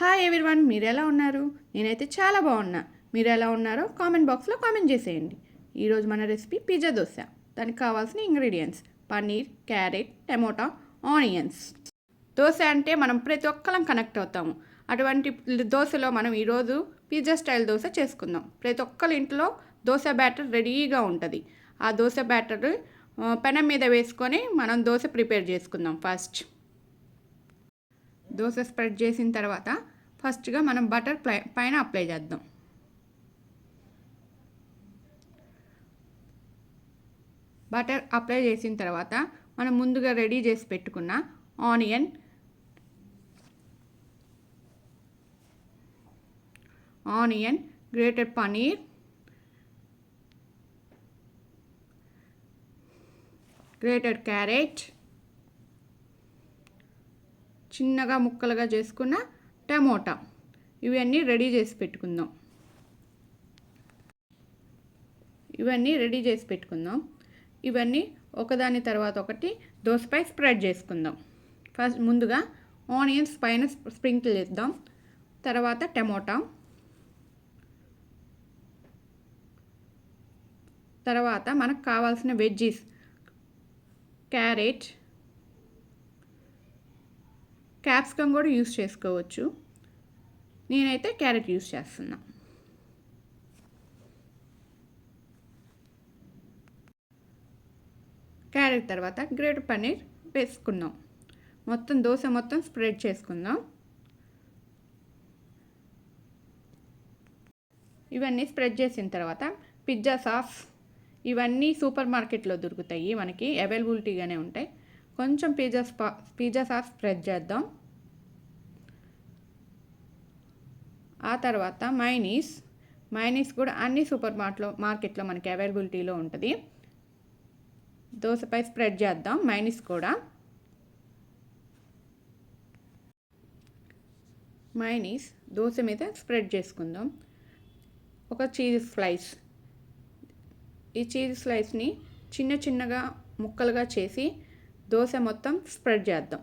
Hi everyone మీరు ఎలా ఉన్నారు? నేనైతే చాలా బాగున్నా. మీరు ఎలా ఉన్నారో కామెంట్ బాక్స్లో కామెంట్ చేసేయండి. ఈరోజు మన రెసిపీ పిజ్జా దోశ. దానికి కావాల్సిన ingredients paneer carrot tomato onions. Dosa అంటే మనం ప్రతి ఒక్కరం కనెక్ట్ అవుతాము. అటువంటి దోశలో మనం ఈరోజు పిజ్జా స్టైల్ దోశ చేసుకుందాం. ప్రతి ఒక్కరి ఇంట్లో దోశ బ్యాటర్ రెడీగా ఉంటుంది. ఆ దోశ బ్యాటర్ పెనం మీద వేసుకొని మనం దోశ ప్రిపేర్ చేసుకుందాం ఫస్ట్. దోశ స్ప్రెడ్ చేసిన తర్వాత ఫస్ట్గా మనం బటర్ పైన అప్లై చేద్దాం. బటర్ అప్లై చేసిన తర్వాత మనం ముందుగా రెడీ చేసి పెట్టుకున్న onion onion grated paneer grated carrot చిన్నగా ముక్కలుగా చేసుకున్న టమోటా. ఇవన్నీ రెడీ చేసి పెట్టుకుందాం. ఇవన్నీ రెడీ చేసి పెట్టుకుందాం. ఇవన్నీ ఒకదాని తర్వాత ఒకటి దోసపై స్ప్రెడ్ చేసుకుందాం. ఫస్ట్ ముందుగా ఆనియన్స్ పైన స్ప్రింకిల్ చేద్దాం. తర్వాత టమోటా. తర్వాత మనకు కావాల్సిన వెజ్జీస్. క్యారెట్. క్యాప్సికమ్ కూడా యూస్ చేసుకోవచ్చు. నేనైతే క్యారెట్ యూస్ చేస్తున్నా. క్యారెట్ తర్వాత గ్రేట్ పన్నీర్ వేసుకుందాం. మొత్తం దోశ మొత్తం స్ప్రెడ్ చేసుకుందాం. ఇవన్నీ స్ప్రెడ్ చేసిన తర్వాత పిజ్జా సాస్ ఇవన్నీ సూపర్ మార్కెట్లో దొరుకుతాయి. మనకి అవైలబిలిటీగానే ఉంటాయి. కొంచెం పిజ్జా స్పా పిజ్జా సాస్ స్ప్రెడ్ చేద్దాం. ఆ తర్వాత మైనీస్ మైనీస్ కూడా అన్ని సూపర్ మార్ట్లో మార్కెట్లో మనకి అవైలబిలిటీలో ఉంటుంది. దోశపై స్ప్రెడ్ చేద్దాం మైనీస్ కూడా. మైనీస్ దోశ మీద స్ప్రెడ్ చేసుకుందాం. ఒక చీజ్ స్లైస్ ఈ చీజ్ స్లైస్ని చిన్న చిన్నగా ముక్కలుగా చేసి దోశ మొత్తం స్ప్రెడ్ చేద్దాం.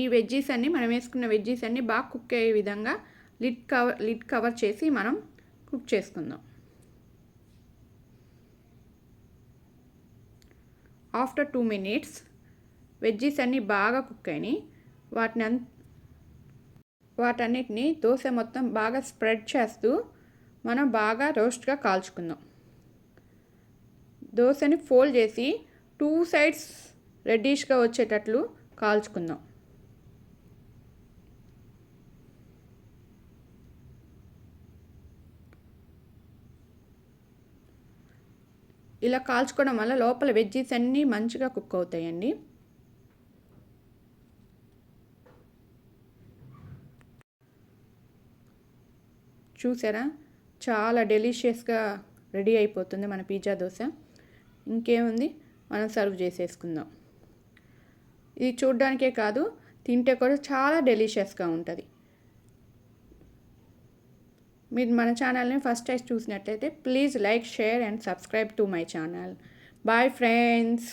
ఈ వెజ్జీస్ అన్ని మనం వేసుకున్న వెజ్జీస్ అన్ని బాగా కుక్ అయ్యే విధంగా లిడ్ కవర్ లిడ్ కవర్ చేసి మనం కుక్ చేసుకుందాం. ఆఫ్టర్ టూ మినిట్స్ వెజ్జీస్ అన్నీ బాగా కుక్ అయినాయి. వాటిని అంత వాటన్నిటిని దోశ మొత్తం బాగా స్ప్రెడ్ చేస్తూ మనం బాగా రోస్ట్గా కాల్చుకుందాం. దోశని ఫోల్డ్ చేసి టూ సైడ్స్ రెడ్డిష్గా వచ్చేటట్లు కాల్చుకుందాం. ఇలా కాల్చుకోవడం వల్ల లోపల వెజ్జీస్ అన్నీ మంచిగా కుక్ అవుతాయండి. చూసారా? చాలా డెలిషియస్గా రెడీ అయిపోతుంది మన పిజ్జా దోశ. ఇంకేముంది? మనం సర్వ్ చేసేసుకుందాం. ఇది చూడ్డానికే కాదు తింటే కూడా చాలా డెలిషియస్గా ఉంటుంది. మీరు మన ఛానల్ని ఫస్ట్ టైం చూసినట్లయితే please like share and subscribe to my channel. Bye friends!